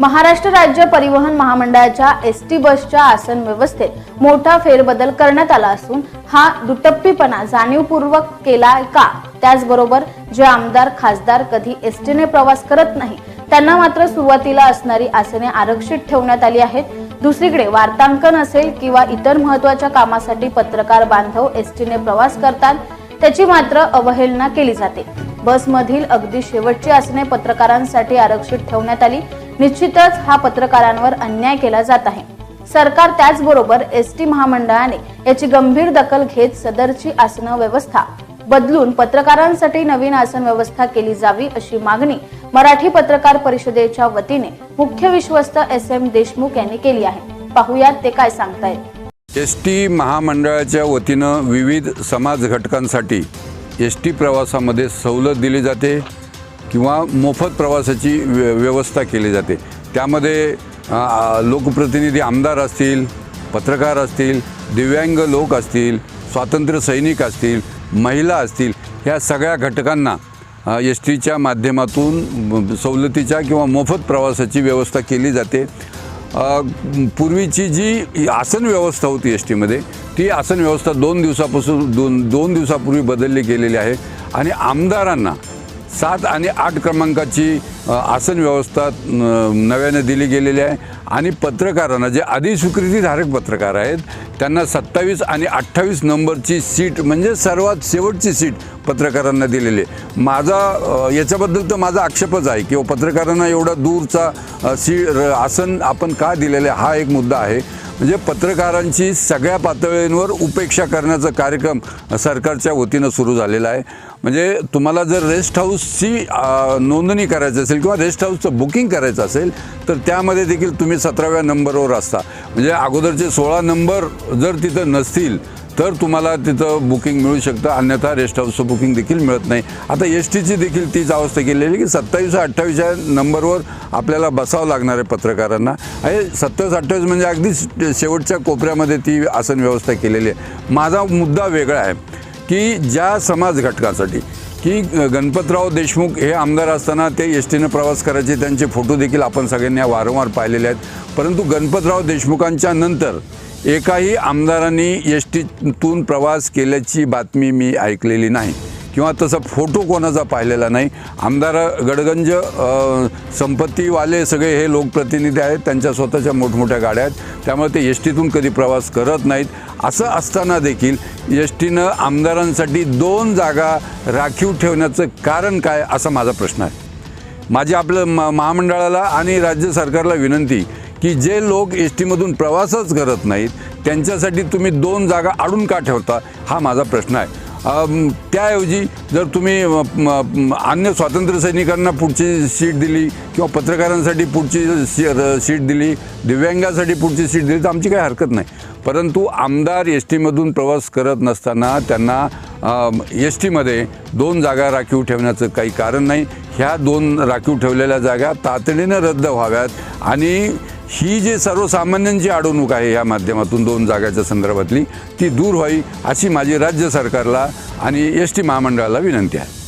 महाराष्ट्र राज्य परिवहन महामंडळाच्या एस टी बसच्या आसन व्यवस्थेत मोठा फेरबदल करण्यात आला असून हा दुटप्पीपणा जाणीवपूर्वक केला का? त्याचबरोबर जे आमदार खासदार कधी एस टीने प्रवास करत नाही त्यांना मात्र सुरुवातीला असणारी आसने आरक्षित ठेवण्यात आली आहेत. दुसरीकडे वार्तांकन असेल किंवा इतर महत्त्वाच्या कामासाठी पत्रकार बांधव एस टीने प्रवास करतात त्याची मात्र अवहेलना केली जाते. बसमधील अगदी शेवटची आसने पत्रकारांसाठी आरक्षित ठेवण्यात आली. निश्चितच हा पत्रकारांवर अन्याय केला जात आहे. सरकार त्याचबरोबर एस टी महामंडळाने याची गंभीर दखल घेत सदरची आसन व्यवस्था बदलून पत्रकारांसाठी नवीन आसन व्यवस्था केली जावी अशी मागणी मराठी पत्रकार परिषदेच्या वतीने मुख्य विश्वस्त एस एम देशमुख यांनी केली आहे. पाहुयात ते काय सांगतायत. एस टी महामंडळाच्या वतीनं विविध समाज घटकांसाठी एस टी प्रवासामध्ये सवलत दिली जाते किंवा मोफत प्रवासाची व्य व्यवस्था केली जाते. त्यामध्ये लोकप्रतिनिधी आमदार असतील पत्रकार असतील दिव्यांग लोक असतील स्वातंत्र्य सैनिक असतील महिला असतील ह्या सगळ्या घटकांना एस टीच्या माध्यमातून सवलतीच्या किंवा मोफत प्रवासाची व्यवस्था केली जाते. पूर्वीची जी आसन व्यवस्था होती एस टीमध्ये ती आसन व्यवस्था दोन दिवसापासून दोन दोन दिवसापूर्वी बदलली गेलेली आहे. आणि आमदारांना सात आणि आठ क्रमांकाची आसन व्यवस्था नव्याने दिली गेलेली आहे. आणि पत्रकारांना जे अधिस्वीकृतीधारक पत्रकार आहेत त्यांना सत्तावीस आणि अठ्ठावीस नंबरची सीट म्हणजे सर्वात शेवटची सीट पत्रकारांना दिलेली आहे. माझा याच्याबद्दल तर माझा आक्षेपच आहे किंवा पत्रकारांना एवढा दूरचा सी र- आसन आपण का दिलेलं आहे हा एक मुद्दा आहे. म्हणजे पत्रकारांची सगळ्या पातळींवर उपेक्षा करण्याचा कार्यक्रम सरकारच्या वतीनं सुरू झालेला आहे. म्हणजे तुम्हाला जर रेस्ट हाऊसची नोंदणी करायची असेल किंवा रेस्ट हाऊसचं बुकिंग करायचं असेल तर त्यामध्ये देखील तुम्ही सतराव्या नंबरवर असता. म्हणजे अगोदरचे सोळा नंबर जर तिथं नसतील तर तुम्हाला तिथं बुकिंग मिळू शकतं. अन्यथा रेस्ट हाऊसचं बुकिंग देखील मिळत नाही. आता एस टीची देखील तीच अवस्था केलेली आहे की सत्तावीस अठ्ठावीस या नंबरवर आपल्याला बसावं लागणार आहे पत्रकारांना. हे सत्तावीस अठ्ठावीस म्हणजे अगदी शेवटच्या कोपऱ्यामध्ये ती आसन व्यवस्था केलेली आहे. माझा मुद्दा वेगळा आहे की ज्या समाज घटकासाठी की गणपतराव देशमुख हे आमदार असताना ते एस टीनं प्रवास करायचे त्यांचे फोटो देखील आपण सगळ्यांनी वारंवार पाहिलेले आहेत. परंतु गणपतराव देशमुखांच्या नंतर एकाही आमदारांनी एस टीतून प्रवास केल्याची बातमी मी ऐकलेली नाही. किंवा तसा फोटो कोणाचा पाहिलेला नाही. आमदार गडगंज संपत्तीवाले सगळे हे लोकप्रतिनिधी आहेत. त्यांच्या स्वतःच्या मोठमोठ्या गाड्या आहेत. त्यामुळे ते एस टीतून कधी प्रवास करत नाहीत. असं असताना देखील एस टीनं आमदारांसाठी दोन जागा राखीव ठेवण्याचं कारण काय असा माझा प्रश्न आहे. माझी आपलं म महामंडळाला आणि राज्य सरकारला विनंती की जे लोक एस टीमधून प्रवासच करत नाहीत त्यांच्यासाठी तुम्ही दोन जागा आडून का ठेवता? हा माझा प्रश्न आहे. त्याऐवजी जर तुम्ही अन्य स्वातंत्र्य सैनिकांना पुढची सीट दिली किंवा पत्रकारांसाठी पुढची सी सीट दिली दिव्यांगासाठी पुढची सीट दिली तर आमची काही हरकत नाही. परंतु आमदार एस टीमधून प्रवास करत नसताना त्यांना एस टीमध्ये दोन जागा राखीव ठेवण्याचं काही कारण नाही. ह्या दोन राखीव ठेवलेल्या जागा तातडीनं रद्द व्हाव्यात आणि ही जी सर्वसामान्यांची अडवणूक आहे या माध्यमातून दोन जागाच्या संदर्भातली ती दूर व्हावी अशी माझी राज्य सरकारला आणि एस टी महामंडळाला विनंती आहे.